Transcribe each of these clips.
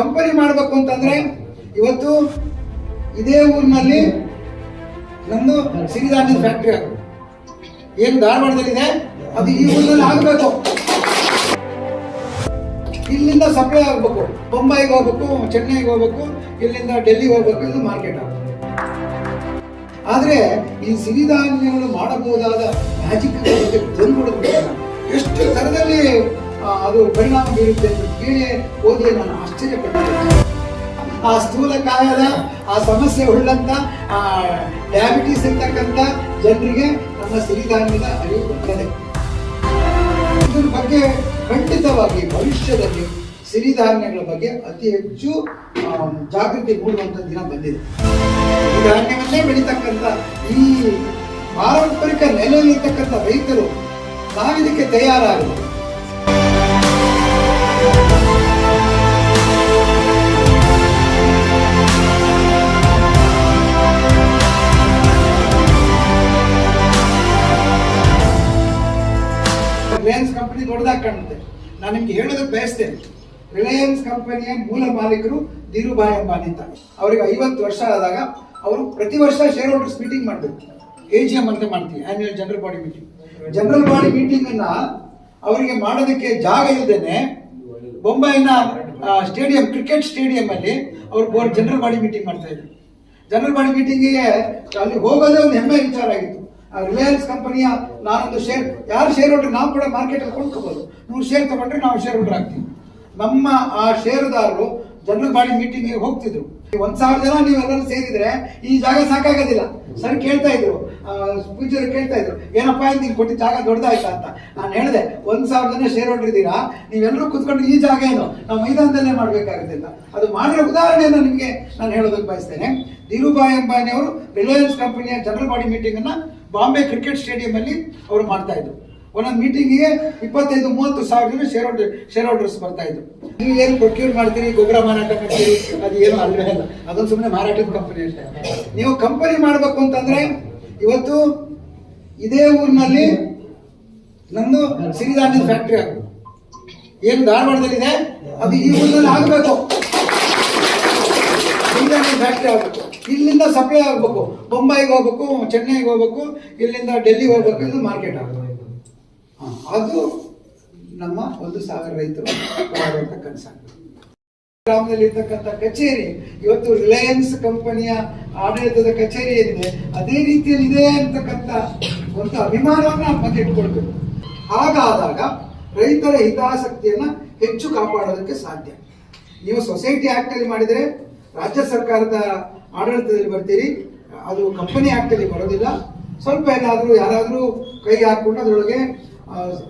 Company ಮಾಡಬೇಕು ಅಂತಂದ್ರೆ ಇವತ್ತು ಇದೇ ಊರಿನಲ್ಲಿ ನಮ್ದು ಸಿರಿಧಾನ್ಯದ ಫ್ಯಾಕ್ಟ್ರಿ ಆಗಬೇಕು ಏನು ಧಾರವಾಡದಲ್ಲಿದೆ? ಅದು ಈ ಊರಿನಲ್ಲಿ ಆಗಬೇಕು. ಇಲ್ಲಿಂದ ಸಪ್ಲೈ ಆಗಬೇಕು. ಬೊಂಬಾಯಿಗೆ ಹೋಗ್ಬೇಕು, ಚೆನ್ನೈಗೆ ಹೋಗ್ಬೇಕು, ಇಲ್ಲಿಂದ ಡೆಲ್ಲಿಗೆ ಹೋಗ್ಬೇಕು ಇದು ಮಾರ್ಕೆಟ್ ಆಗಬೇಕು. ಆದರೆ ಈ ಸಿರಿಧಾನ್ಯಗಳು ಮಾಡಬಹುದಾದ ಮ್ಯಾಜಿಕ್ ಎಷ್ಟು ಅದು ಪರಿಣಾಮ ಬೀರುತ್ತೆ ಅಂತ ಕೇಳಿ ಓದಿ ನಾನು ಆಶ್ಚರ್ಯಪಟ್ಟೆ ಆ ಸ್ಥೂಲ ಕಾಯದ, ಆ ಸಮಸ್ಯೆ ಉಳ್ಳಂತ, ಆ ಡಯಾಬಿಟೀಸ್ ಇರ್ತಕ್ಕಂಥ ಜನರಿಗೆ ನಮ್ಮ ಸಿರಿಧಾನ್ಯದ ಅರಿವು ಬರ್ತದೆ ಇದ್ರ ಬಗ್ಗೆ ಖಂಡಿತವಾಗಿ ಭವಿಷ್ಯದಲ್ಲಿ ಸಿರಿಧಾನ್ಯಗಳ ಬಗ್ಗೆ ಅತಿ ಹೆಚ್ಚು ಜಾಗೃತಿ ಮೂಡುವಂತ ದಿನ ಬಂದಿದೆ. ಸಿರಿಧಾನ್ಯವನ್ನೇ ಬೆಳೀತಕ್ಕಂಥ ಈ ಪಾರಂಪರಿಕ ನೆಲೆಯಲ್ಲಿರ್ತಕ್ಕಂಥ ರೈತರು ನಾವಿದಕ್ಕೆ ತಯಾರಾಗಬೇಕು ದೊಡ್ಡದಾಗಿ ಕಾಣುತ್ತೆ. ನಾನು ನಿಮ್ಗೆ ಹೇಳೋದಕ್ಕೆ ಬಯಸ್ತೇನೆ. ರಿಲಯನ್ಸ್ ಕಂಪನಿಯ ಮೂಲ ಮಾಲೀಕರು ಧೀರುಭಾಯ್ ಅಂಬಾನಿ ಅಂತ ಅವರಿಗೆ ಐವತ್ತು ವರ್ಷ ಆದಾಗ ಅವರು ಪ್ರತಿ ವರ್ಷ ಶೇರ್ ಹೋಲ್ಡರ್ಸ್ ಮೀಟಿಂಗ್ ಮಾಡಬೇಕು. ಎ ಜಿ ಎಂ ಅಂತ ಮಾಡ್ತೀವಿ annual general body meeting general body meeting ಅನ್ನ ಅವರಿಗೆ ಮಾಡೋದಕ್ಕೆ ಜಾಗ ಇಲ್ಲದೇನೆ ಬೊಂಬೈನ ಸ್ಟೇಡಿಯಂ ಕ್ರಿಕೆಟ್ ಸ್ಟೇಡಿಯಂ ಅಲ್ಲಿ ಅವರು ಬೋರ್ಡ್ ಜನರಲ್ ಬಾಡಿ ಮೀಟಿಂಗ್ ಮಾಡ್ತಾ ಇದ್ರು. ಜನರಲ್ ಬಾಡಿ ಮೀಟಿಂಗಿಗೆ ಅಲ್ಲಿ ಹೋಗೋದೇ ಒಂದು ಹೆಮ್ಮೆ ವಿಚಾರ ಆಗಿತ್ತು. ರಿಲಯನ್ಸ್ ಕಂಪನಿಯ ನಾನೊಂದು ಶೇರ್ ಯಾರು ಶೇರ್ ಹೋಲ್ಡರ್ ನಾವು ಕೂಡ ಮಾರ್ಕೆಟ್ ಅಲ್ಲಿ ಕೊಂಡ್ಕೋಬಹುದು ನೀವು ಶೇರ್ ತಗೊಂಡ್ರೆ ನಾವು ಶೇರ್ ಹೋಲ್ಡರ್ ಆಗ್ತೀವಿ. ನಮ್ಮ ಆ ಶೇರುದಾರರು ಜನರಲ್ ಬಾಡಿ ಮೀಟಿಂಗ್ಗೆ ಹೋಗ್ತಿದ್ರು. ಒಂದ್ ಸಾವಿರ ಜನ ನೀವೆಲ್ಲರೂ ಸೇರಿದ್ರೆ ಈ ಜಾಗ ಸಾಕಾಗೋದಿಲ್ಲ. ಸರ್ ಕೇಳ್ತಾ ಇದ್ರು. ಪೂಜರು ಕೇಳ್ತಾ ಇದ್ರು. ಏನಪ್ಪಾ ಅಂತ ನೀವು ಕೊಟ್ಟಿದ್ದ ಜಾಗ ದೊಡ್ಡದಾಯ್ತಾ ಅಂತ. ನಾನು ಹೇಳಿದೆ, ಒಂದ್ ಸಾವಿರ ಜನ ಶೇರ್ ಹೊಂಡಿದ್ದೀರಾ ನೀವೆಲ್ಲರೂ ಕುತ್ಕೊಂಡು ಈ ಜಾಗ ಏನು? ನಾವು ಮೈದಾನದಲ್ಲೇ ಮಾಡ್ಬೇಕಾಗುತ್ತಿಲ್ಲ ಅದು ಮಾಡಿರೋ ಉದಾಹರಣೆಯನ್ನು ನಿಮಗೆ ನಾನು ಹೇಳೋದಕ್ಕೆ ಬಯಸ್ತೇನೆ. ಧೀರುಭಾಯಿ ಅಂಬಾನಿ ಅವರು ರಿಲಯನ್ಸ್ ಕಂಪನಿಯ ಜನರಲ್ ಬಾಡಿ ಮೀಟಿಂಗ್ ಅನ್ನ ಬಾಂಬೆ ಕ್ರಿಕೆಟ್ ಸ್ಟೇಡಿಯಂ ಅಲ್ಲಿ ಅವರು ಮಾಡ್ತಾ ಇದ್ರು. ಒಂದೊಂದು ಮೀಟಿಂಗಿಗೆ ಇಪ್ಪತ್ತೈದು, ಮೂವತ್ತು ಸಾವಿರ ಜನ ಶೇರ್ ಹೋಲ್ಡರ್ ಶೇರ್ ಹೋಲ್ಡರ್ಸ್ ಬರ್ತಾ ಇದ್ರು. ನೀವು ಏನು ಪ್ರೊಕ್ಯೂರ್ ಮಾಡ್ತೀರಿ, ಗೊಬ್ಬರ ಮಾರಾಟ ಮಾಡ್ತೀರಿ, ಅದು ಏನು ಅಲ್ವೇ ಅಲ್ಲ. ಅದೊಂದು ಸುಮ್ಮನೆ ಮಾರಾಟದ ಕಂಪನಿ ಅಷ್ಟೇ. ನೀವು ಕಂಪನಿ ಮಾಡಬೇಕು ಅಂತಂದ್ರೆ ಇವತ್ತು ಇದೇ ಊರಿನಲ್ಲಿ ನಂದು ಸಿರಿಧಾನ್ಯದ ಫ್ಯಾಕ್ಟ್ರಿ ಆಗಬೇಕು. ಏನು ಧಾರವಾಡದಲ್ಲಿದೆ? ಅದು ಈ ಊರಿನಲ್ಲಿ ಆಗಬೇಕು. ಸಿರಿಧಾನ್ಯದ ಫ್ಯಾಕ್ಟ್ರಿ ಆಗಬೇಕು. ಇಲ್ಲಿಂದ ಸಪ್ಲೈ ಆಗಬೇಕು. ಮುಂಬೈಗೆ ಹೋಗ್ಬೇಕು, ಚೆನ್ನೈಗೆ ಹೋಗ್ಬೇಕು, ಇಲ್ಲಿಂದ ಡೆಲ್ಲಿಗೆ ಹೋಗ್ಬೇಕು ಇದು ಮಾರ್ಕೆಟ್ ಆಗಬೇಕು. ಅದು ನಮ್ಮ ಒಂದು ಸಾವಿರ ರೈತರು ಮಾಡುವಂಥ ಕನಸಾಗ್ತದೆ. ಗ್ರಾಮದಲ್ಲಿ ಇರ್ತಕ್ಕಂಥ ಕಚೇರಿ, ಇವತ್ತು ರಿಲಯನ್ಸ್ ಕಂಪನಿಯ ಆಡಳಿತದ ಕಚೇರಿ ಏನಿದೆ, ಅದೇ ರೀತಿಯಲ್ಲಿ ಇದೆ ಅಂತಕ್ಕಂಥ ಒಂದು ಅಭಿಮಾನವನ್ನು ಮತ್ತೆ ಇಟ್ಕೊಳ್ಬೇಕು. ಹಾಗಾದಾಗ ರೈತರ ಹಿತಾಸಕ್ತಿಯನ್ನ ಹೆಚ್ಚು ಕಾಪಾಡೋದಕ್ಕೆ ಸಾಧ್ಯ. ನೀವು ಸೊಸೈಟಿ ಆಕ್ಟ್ ಅಲ್ಲಿ ಮಾಡಿದರೆ, ರಾಜ್ಯ ಸರ್ಕಾರದ ಆಡಳಿತದಲ್ಲಿ ಬರ್ತೀರಿ, ಅದು ಕಂಪನಿ ಆಕ್ಟ್ ಅಲ್ಲಿ ಬರೋದಿಲ್ಲ. ಸ್ವಲ್ಪ ಏನಾದರೂ ಯಾರಾದರೂ ಕೈ ಹಾಕೊಂಡು ಅದರೊಳಗೆ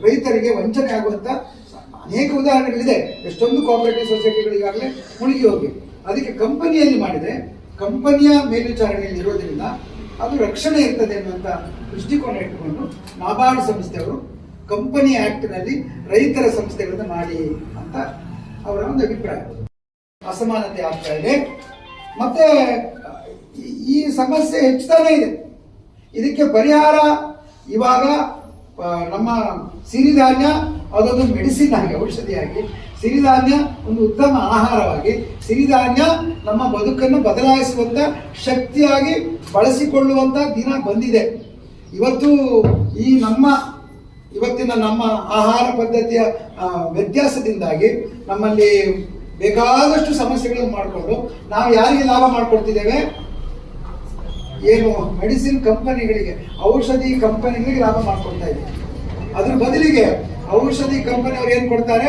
ರೈತರಿಗೆ ವಂಚನೆ ಆಗುವಂಥ ಅನೇಕ ಉದಾಹರಣೆಗಳಿದೆ. ಎಷ್ಟೊಂದು ಕೋಆಪರೇಟಿವ್ ಸೊಸೈಟಿಗಳು ಈಗಾಗಲೇ ಮುಳುಗಿ ಹೋಗಿ. ಅದಕ್ಕೆ ಕಂಪನಿಯಲ್ಲಿ ಮಾಡಿದ್ರೆ, ಕಂಪನಿಯ ಮೇಲ್ವಿಚಾರಣೆಯಲ್ಲಿ ಇರೋದ್ರಿಂದ ಅದು ರಕ್ಷಣೆ ಇರ್ತದೆ ಅನ್ನುವಂಥ ದೃಷ್ಟಿಕೋನ ಇಟ್ಟುಕೊಂಡು ನಾಬಾರ್ಡ್ ಸಂಸ್ಥೆಯವರು ಕಂಪನಿ ಆಕ್ಟ್ನಲ್ಲಿ ರೈತರ ಸಂಸ್ಥೆಗಳನ್ನು ಮಾಡಿ ಅಂತ ಅವರ ಒಂದು ಅಭಿಪ್ರಾಯ. ಅಸಮಾನತೆ ಆಗ್ತಾ ಇದೆ. ಮತ್ತೆ, ಈ- ಸಮಸ್ಯೆ ಹೆಚ್ಚುತ್ತಾನೇ ಇದೆ. ಇದಕ್ಕೆ ಪರಿಹಾರ ಇವಾಗ ನಮ್ಮ ಸಿರಿಧಾನ್ಯ, ಅದೊಂದು ಮೆಡಿಸಿನ್ ಆಗಿ ಔಷಧಿಯಾಗಿ. ಸಿರಿಧಾನ್ಯ ಒಂದು ಉತ್ತಮ ಆಹಾರವಾಗಿ, ಸಿರಿಧಾನ್ಯ ನಮ್ಮ ಬದುಕನ್ನು ಬದಲಾಯಿಸುವಂತ ಶಕ್ತಿಯಾಗಿ ಬಳಸಿಕೊಳ್ಳುವಂತ ದಿನ ಬಂದಿದೆ. ಇವತ್ತು ಈ ನಮ್ಮ, ಇವತ್ತಿನ ನಮ್ಮ ಆಹಾರ ಪದ್ಧತಿಯ ವ್ಯತ್ಯಾಸದಿಂದಾಗಿ ನಮ್ಮಲ್ಲಿ ಬೇಕಾದಷ್ಟು ಸಮಸ್ಯೆಗಳನ್ನು ಮಾಡಿಕೊಂಡು ನಾವು ಯಾರಿಗೆ ಲಾಭ ಮಾಡಿಕೊಡ್ತಿದ್ದೇವೆ? ಏನು ಮೆಡಿಸಿನ್ ಕಂಪನಿಗಳಿಗೆ, ಔಷಧಿ ಕಂಪನಿಗಳಿಗೆ ಲಾಭ ಮಾಡಿಕೊಡ್ತಾ ಇದೆ. ಅದ್ರ ಬದಲಿಗೆ ಔಷಧಿ ಕಂಪನಿ ಅವ್ರು ಏನ್ ಕೊಡ್ತಾರೆ?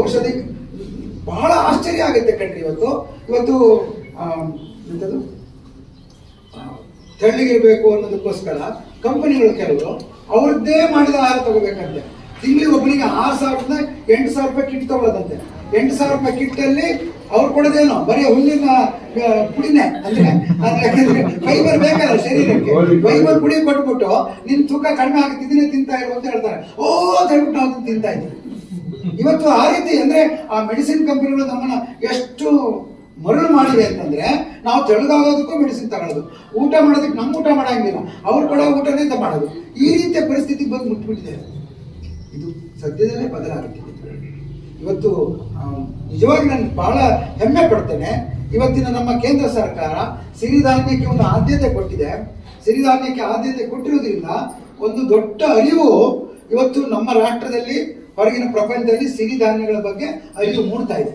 ಔಷಧಿ ಬಹಳ ಆಶ್ಚರ್ಯ ಆಗುತ್ತೆ ಕಣ್ರಿ ಇವತ್ತು. ಇವತ್ತು ಎಂಥದ್ದು ಬೇಕು ಅನ್ನೋದಕ್ಕೋಸ್ಕರ ಕಂಪನಿಗಳು ಕೆಲವರು ಅವ್ರದ್ದೇ ಮಾಡಿದ ಆಹಾರ ತಗೋಬೇಕಂತೆ. ತಿಂಗಳಿಗೆ ಒಬ್ಬನಿಗೆ ಆರು ಸಾವಿರದ ಎಂಟು ಸಾವಿರ ರೂಪಾಯಿ ಕಿಟ್ ತಗೊಳ್ಳೋದಂತೆ ಎಂಟು ಸಾವಿರ ರೂಪಾಯಿ ಕಿಟ್ಟಲ್ಲಿ ಅವ್ರು ಕೊಡೋದೇನು? ಬರೀ ಹುಲ್ಲಿನ ಪುಡಿನೇ ಅಂದ್ರೆ ಫೈಬರ್ ಬೇಕಲ್ಲ ಶರೀರಕ್ಕೆ. ಫೈಬರ್ ಪುಡಿ ಕೊಟ್ಬಿಟ್ಟು ನಿನ್ ತೂಕ ಕಡಿಮೆ ಆಗುತ್ತಿದ್ದೀನಿ ತಿಂತಾ ಇರು ಅಂತ ಹೇಳ್ತಾರೆ. ಓ ಅಂತ ನಾವು ತಿಂತಾ ಇದ್ದೀವಿ. ಇವತ್ತು ಆ ರೀತಿ ಅಂದ್ರೆ ಆ ಮೆಡಿಸಿನ್ ಕಂಪನಿಗಳು ನಮ್ಮನ್ನ ಎಷ್ಟು ಮರಳು ಮಾಡಿವೆ ಅಂತಂದ್ರೆ, ನಾವು ತೆಳಗಾಗೋದಕ್ಕೂ ಮೆಡಿಸಿನ್ ತಗೊಳ್ಳೋದು. ಊಟ ಮಾಡೋದಕ್ಕೆ ನಮ್ಮ ಊಟ ಮಾಡಂಗಿಲ್ಲ. ಅವ್ರು ಕೊಡೋ ಊಟನೇ ಮಾಡೋದು. ಈ ರೀತಿಯ ಪರಿಸ್ಥಿತಿ ಬಂದು ಮುಟ್ಬಿಟ್ಟಿದೆ. ಇದು ಸದ್ಯದಲ್ಲೇ ಬದಲಾಗುತ್ತೆ. ಇವತ್ತು ನಿಜವಾಗಿ ನಾನು ಬಹಳ ಹೆಮ್ಮೆ ಪಡ್ತೇನೆ. ಇವತ್ತಿನ ನಮ್ಮ ಕೇಂದ್ರ ಸರ್ಕಾರ ಸಿರಿಧಾನ್ಯಕ್ಕೆ ಒಂದು ಆದ್ಯತೆ ಕೊಟ್ಟಿದೆ. ಸಿರಿಧಾನ್ಯಕ್ಕೆ ಆದ್ಯತೆ ಕೊಟ್ಟಿರೋದ್ರಿಂದ ಒಂದು ದೊಡ್ಡ ಅರಿವು ಇವತ್ತು ನಮ್ಮ ರಾಷ್ಟ್ರದಲ್ಲಿ, ಹೊರಗಿನ ಪ್ರಪಂಚದಲ್ಲಿ ಸಿರಿಧಾನ್ಯಗಳ ಬಗ್ಗೆ ಅರಿವು ಮೂಡ್ತಾ ಇದೆ.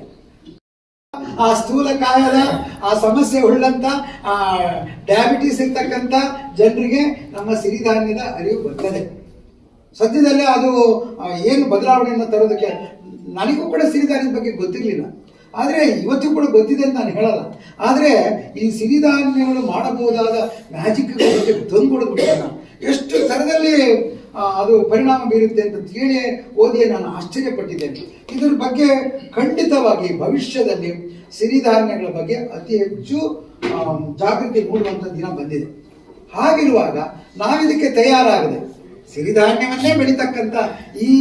ಆ ಸ್ಥೂಲ ಕಾಯದ, ಆ ಸಮಸ್ಯೆ ಉಳ್ಳಂತ, ಆ ಡಯಾಬಿಟಿಸ್ ಇರ್ತಕ್ಕಂಥ ಜನರಿಗೆ ನಮ್ಮ ಸಿರಿಧಾನ್ಯದ ಅರಿವು ಬರ್ತದೆ ಸದ್ಯದಲ್ಲೇ ಅದು ಏನು ಬದಲಾವಣೆಯನ್ನು ತರೋದಕ್ಕೆ ನನಗೂ ಕೂಡ ಸಿರಿಧಾನ್ಯದ ಬಗ್ಗೆ ಗೊತ್ತಿರಲಿಲ್ಲ. ಆದರೆ ಇವತ್ತು ಕೂಡ ಗೊತ್ತಿದೆ ಅಂತ ನಾನು ಹೇಳಲ್ಲ. ಆದರೆ ಈ ಸಿರಿಧಾನ್ಯಗಳು ಮಾಡಬಹುದಾದ ಮ್ಯಾಜಿಕ್ ಬಗ್ಗೆ ನಾನು. ಎಷ್ಟು ಥರದಲ್ಲಿ ಅದು ಪರಿಣಾಮ ಬೀರುತ್ತೆ ಅಂತ ಕೇಳಿ ಓದಿ ನಾನು ಆಶ್ಚರ್ಯಪಟ್ಟಿದ್ದೇನೆ ಇದರ ಬಗ್ಗೆ ಖಂಡಿತವಾಗಿ ಭವಿಷ್ಯದಲ್ಲಿ ಸಿರಿಧಾನ್ಯಗಳ ಬಗ್ಗೆ ಅತಿ ಹೆಚ್ಚು ಜಾಗೃತಿ ಮೂಡುವಂಥ ದಿನ ಬಂದಿದೆ. ಹಾಗಿರುವಾಗ ನಾವಿದಕ್ಕೆ ತಯಾರಾಗದೆ ಸಿರಿಧಾನ್ಯವನ್ನೇ ಬೆಳೀತಕ್ಕಂಥ ಈ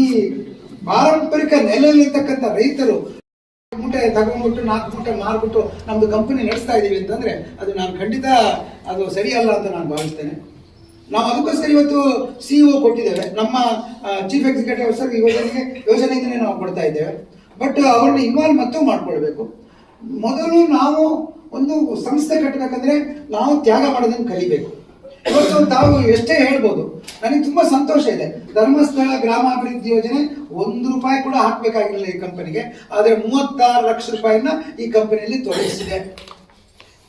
ಪಾರಂಪರಿಕ ನೆಲೆಯಲ್ಲಿರ್ತಕ್ಕಂಥ ರೈತರು ಮೂಟೆ ತಗೊಂಡ್ಬಿಟ್ಟು ನಾಲ್ಕು ಮೂಟೆ ಮಾರ್ಬಿಟ್ಟು ನಮ್ಮದು ಕಂಪನಿ ನಡೆಸ್ತಾ ಇದ್ದೀವಿ ಅಂತಂದ್ರೆ ಅದು ನಾನು ಖಂಡಿತ ಅದು ಸರಿಯಲ್ಲ ಅಂತ ನಾನು ಭಾವಿಸ್ತೇನೆ. ನಾವು ಅದಕ್ಕೋಸ್ಕರ ಇವತ್ತು ಸಿ ಒ ಕೊಟ್ಟಿದ್ದೇವೆ. ನಮ್ಮ ಚೀಫ್ ಎಕ್ಸಿಕ್ಯೂಟಿವ್ ಆಫೀಸರ್ ಈ ಯೋಜನೆಗೆ, ಯೋಜನೆಯಿಂದಲೇ ನಾವು ಕೊಡ್ತಾ ಇದ್ದೇವೆ. ಬಟ್ ಅವ್ರನ್ನ ಇನ್ವಾಲ್ವ್ ಮತ್ತೂ ಮಾಡ್ಕೊಳ್ಬೇಕು. ಮೊದಲು ನಾವು ಒಂದು ಸಂಸ್ಥೆ ಕಟ್ಟಬೇಕಂದ್ರೆ ನಾವು ತ್ಯಾಗ ಮಾಡೋದನ್ನು ಕಲಿಬೇಕು. ಇವತ್ತು ತಾವು ಎಷ್ಟೇ ಹೇಳ್ಬೋದು, ನನಗೆ ತುಂಬಾ ಸಂತೋಷ ಇದೆ. ಧರ್ಮಸ್ಥಳ ಗ್ರಾಮಾಭಿವೃದ್ಧಿ ಯೋಜನೆ ಒಂದು ರೂಪಾಯಿ ಕೂಡ ಹಾಕ್ಬೇಕಾಗಿರಲಿಲ್ಲ ಈ ಕಂಪನಿಗೆ, ಆದರೆ ಮೂವತ್ತಾರು ಲಕ್ಷ ರೂಪಾಯಿನ ಈ ಕಂಪನಿಯಲ್ಲಿ ತೊಡಗಿಸಿದೆ.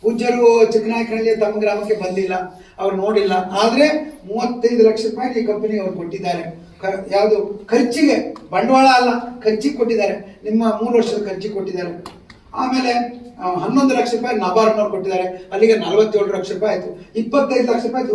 ಪೂಜ್ಯರು ಚಿಕ್ಕನಾಯಕನಹಳ್ಳಿ ತಮ್ಮ ಗ್ರಾಮಕ್ಕೆ ಬಂದಿಲ್ಲ, ಅವ್ರು ನೋಡಿಲ್ಲ, ಆದ್ರೆ ಮೂವತ್ತೈದು ಲಕ್ಷ ರೂಪಾಯಿ ಈ ಕಂಪನಿ ಅವ್ರು ಕೊಟ್ಟಿದ್ದಾರೆ. ಯಾವುದು ಖರ್ಚಿಗೆ, ಬಂಡವಾಳ ಅಲ್ಲ, ಖರ್ಚಿಗೆ ಕೊಟ್ಟಿದ್ದಾರೆ. ನಿಮ್ಮ ಮೂರು ವರ್ಷದ ಖರ್ಚಿಗೆ ಕೊಟ್ಟಿದ್ದಾರೆ. ಆಮೇಲೆ ಹನ್ನೊಂದು ಲಕ್ಷ ರೂಪಾಯಿ ನಬಾರ್ಡ್ನವ್ರು ಕೊಟ್ಟಿದ್ದಾರೆ. ಅಲ್ಲಿಗೆ ನಲವತ್ತೇಳು ಲಕ್ಷ ರೂಪಾಯಿ ಆಯ್ತು. ಇಪ್ಪತ್ತೈದು ಲಕ್ಷ ರೂಪಾಯಿ